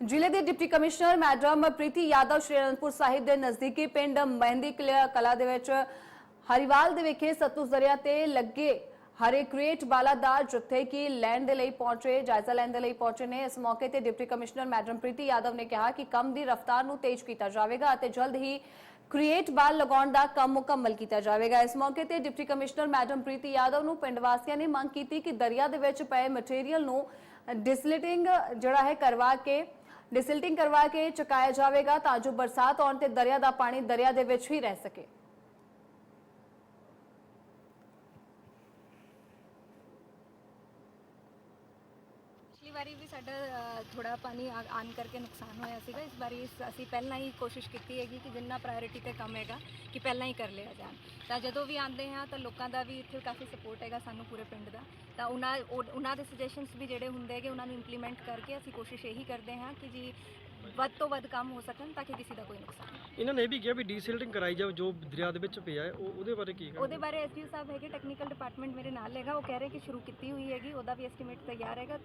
ਜ਼ਿਲ੍ਹੇ ਦੇ deputy commissioner madam Preeti Yadav Shri Anandpur Sahib ਦੇ ਨਜ਼ਦੀਕੀ ਪਿੰਡ ਮਹਿੰਦੀ ਕਲਿਆ ਕਲਾ ਦੇ ਵਿੱਚ ਹਰੀਵਾਲ ਦੇ ਵਿਖੇ ਸਤਲੁਜ ਦਰਿਆ ਤੇ ਲੱਗੇ ਹਰੇ ਕ੍ਰੀਏਟ ਬਾਲਾਦਾਰ ਜਿੱਥੇ ਕਿ ਲੈਣ ਦੇ ਲਈ ਪਹੁੰਚੇ, ਜਾਇਜ਼ਾ ਲੈਣ ਦੇ ਲਈ ਪਹੁੰਚੇ ਨੇ। ਇਸ ਮੌਕੇ ਤੇ deputy commissioner madam Preeti Yadav ਨੇ ਕਿਹਾ ਕਿ ਕੰਮ ਦੀ ਰਫ਼ਤਾਰ ਨੂੰ ਤੇਜ਼ ਕੀਤਾ ਜਾਵੇਗਾ ਅਤੇ ਜਲਦ ਹੀ ਕ੍ਰੀਏਟ ਬਾਲ ਲਗਾਉਣ ਦਾ ਕੰਮ ਮੁਕੰਮਲ ਕੀਤਾ ਜਾਵੇਗਾ। ਇਸ ਮੌਕੇ ਤੇ deputy commissioner madam Preeti Yadav ਨੂੰ ਪਿੰਡ ਵਾਸੀਆਂ ਨੇ ਮੰਗ ਕੀਤੀ ਕਿ ਦਰਿਆ ਦੇ ਵਿੱਚ ਪਏ ਮਟੀਰੀਅਲ ਨੂੰ ਡਿਸਲਿਟਿੰਗ ਜਿਹੜਾ ਹੈ ਕਰਵਾ ਕੇ ਡਿਸਿਲਟਿੰਗ ਕਰਵਾ ਕੇ ਚੁਕਾਇਆ ਜਾਵੇਗਾ ਤਾਂ ਜੋ ਬਰਸਾਤ ਆਉਣ ਤੇ ਦਰਿਆ ਦਾ ਪਾਣੀ ਦਰਿਆ ਦੇ ਵਿੱਚ ਹੀ ਰਹਿ ਸਕੇ ਪਿਛਲੀ ਵਾਰੀ ਵੀ ਸਾਡਾ ਥੋੜਾ ਪਾਣੀ ਆ- ਆਉਣ ਕਰਕੇ ਨੁਕਸਾਨ ਹੋਇਆ ਸੀਗਾ। ਇਸ ਵਾਰੀ ਅਸੀਂ ਪਹਿਲਾਂ ਹੀ ਕੋਸ਼ਿਸ਼ ਕੀਤੀ ਹੈਗੀ ਕਿ ਜਿੰਨਾ ਪ੍ਰਾਇੋਰਟੀ ਤੇ ਕੰਮ ਹੈਗਾ ਕਿ ਪਹਿਲਾਂ ਹੀ ਕਰ ਲਿਆ ਜਾਣ। ਤਾਂ ਜਦੋਂ ਵੀ ਆਉਂਦੇ ਹਾਂ ਤਾਂ ਲੋਕਾਂ ਦਾ ਵੀ ਇੱਥੇ ਕਾਫੀ ਸਪੋਰਟ ਹੈਗਾ ਸਾਨੂੰ ਪੂਰੇ ਪਿੰਡ ਦਾ। ਤਾਂ ਉਹਨਾਂ ਉਹ- ਉਹਨਾਂ ਦੇ ਸੁਜੈਸ਼ਨਸ ਵੀ ਜਿਹੜੇ ਹੁੰਦੇ ਹੈਗੇ ਉਹਨਾਂ ਨੂੰ ਇੰਪਲੀਮੈਂਟ ਕਰਕੇ ਅਸੀਂ ਕੋਸ਼ਿਸ਼ ਇਹੀ ਕਰਦੇ ਹਾਂ ਕਿ ਜੀ ਵੱਧ ਤੋਂ ਵੱਧ ਕੰਮ ਹੋ ਸਕਣ ਤਾਂ ਕਿ ਕਿਸੇ ਦਾ ਕੋਈ ਨੁਕਸਾਨ ਨਾ। ਇਹਨਾਂ ਨੇ ਇਹ ਵੀ ਕਿਹਾ ਵੀ ਡੀਸਿਲਟਿੰਗ ਕਰਾਈ ਜਾਵੇ ਜੋ ਦਰਿਆ ਦੇ ਵਿੱਚ ਪਿਆ ਹੈ ਉਹ ਉਹਦੇ ਬਾਰੇ ਕੀ ਉਹਦੇ ਬਾਰੇ ਐਸਡੀਓ ਸਾਹਿਬ ਹੈਗੇ ਟੈਕਨੀਕਲ ਡਿਪਾਰਟਮੈਂਟ ਮੇਰੇ ਨਾਲ ਹੈਗਾ ਉਹ ਕਹਿ ਰਹੇ ਕਿ ਸ਼ੁਰੂ ਕੀਤੀ ਹੋਈ ਹੈਗੀ ਉਹਦਾ ਵੀ ਐਸਟੀਮੇਟ ਤਿਆਰ ਹੈਗਾ।